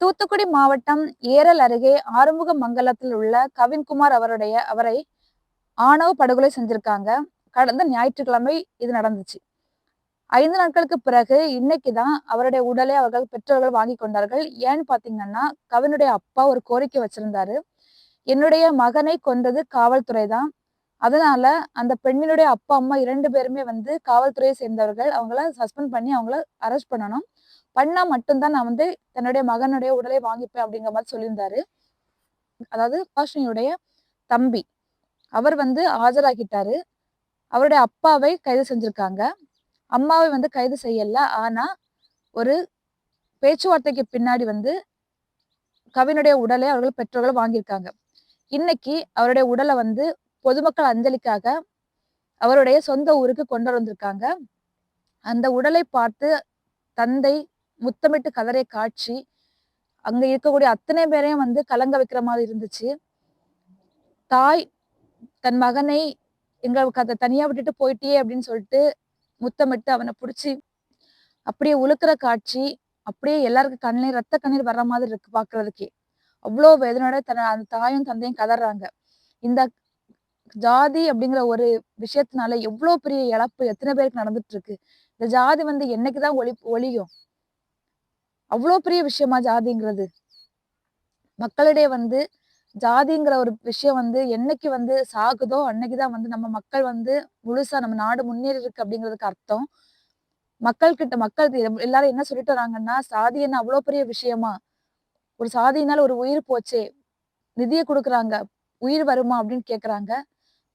தூத்துக்குடி மாவட்டம் ஏரல் அருகே ஆறுமுக மங்கலத்தில் உள்ள கவின்குமார் அவருடைய அவரை ஆணவ படுகொலை செஞ்சிருக்காங்க. கடந்த ஞாயிற்றுக்கிழமை இது நடந்துச்சு. ஐந்து நாட்களுக்கு பிறகு இன்னைக்கு தான் அவருடைய உடலை அவர்கள் பெற்றோர்கள் வாங்கி கொண்டார்கள். ஏன்னு பாத்தீங்கன்னா கவினுடைய அப்பா ஒரு கோரிக்கை வச்சிருந்தாரு. என்னுடைய மகனை கொன்றது காவல்துறை தான். அதனால அந்த பெண்ணினுடைய அப்பா அம்மா இரண்டு பேருமே வந்து காவல்துறையை சேர்ந்தவர்கள். அவங்கள சஸ்பெண்ட் பண்ணி அவங்கள அரெஸ்ட் பண்ணணும். பண்ணா மட்டும்தான் நான் வந்து தன்னுடைய மகனுடைய உடலை வாங்கிப்பேன் அப்படிங்கிற மாதிரி சொல்லியிருந்தாரு. அதாவது பாஷினியுடைய தம்பி. அவர் வந்து ஆஜராகிட்டாரு. அவருடைய அப்பாவை கைது செஞ்சிருக்காங்க. அம்மாவை வந்து கைது செய்யல. ஆனா ஒரு பேச்சுவார்த்தைக்கு பின்னாடி வந்து கவினுடைய உடலை அவர்கள் பெற்றோர்கள் வாங்கியிருக்காங்க. இன்னைக்கு அவருடைய உடலை வந்து பொதுமக்கள் அஞ்சலிக்காக அவருடைய சொந்த ஊருக்கு கொண்டு வந்திருக்காங்க அந்த உடலை பார்த்து தந்தை முத்தமிட்டு கதறை காட்சி அங்க இருக்கக்கூடிய அத்தனை பேரையும் வந்து கலங்க வைக்கிற மாதிரி இருந்துச்சு. தாய் தன் மகனை எங்க அதை தனியா விட்டுட்டு போயிட்டே அப்படின்னு சொல்லிட்டு முத்தமிட்டு அவனை பிடிச்சி அப்படியே உழுக்கிற காட்சி அப்படியே எல்லாருக்கும் கண்ணீர் ரத்த கண்ணீர் வர்ற மாதிரி இருக்கு பாக்குறதுக்கே. அவ்வளோ வேதனையோட தன் அந்த தாயும் தந்தையும் கதறாங்க. இந்த ஜாதி அப்படிங்கிற ஒரு விஷயத்தினால எவ்வளோ பெரிய இழப்பு எத்தனை பேருக்கு நடந்துட்டு இருக்கு இந்த ஜாதி வந்து என்னைக்குதான் ஒளி ஒளியும் அவ்வளோ பெரிய விஷயமா ஜாதிங்கிறது. மக்களிடையே வந்து ஜாதிங்கிற ஒரு விஷயம் வந்து என்னைக்கு வந்து சாகுதோ அன்னைக்குதான் வந்து நம்ம மக்கள் வந்து முழுசா நம்ம நாடு முன்னேறி இருக்கு அப்படிங்கிறதுக்கு அர்த்தம். மக்கள் கிட்ட மக்கள் எல்லாரும் என்ன சொல்லிட்டு வராங்கன்னா சாதி என்ன அவ்வளோ பெரிய விஷயமா? ஒரு சாதியினால ஒரு உயிர் போச்சே. நிதியை கொடுக்குறாங்க. உயிர் வருமா அப்படின்னு கேக்குறாங்க.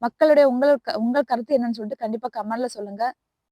மக்களுடைய உங்களுக்கு க- உங்கள் கருத்து என்னன்னு சொல்லிட்டு கண்டிப்பா கமெண்ட்ல சொல்லுங்க.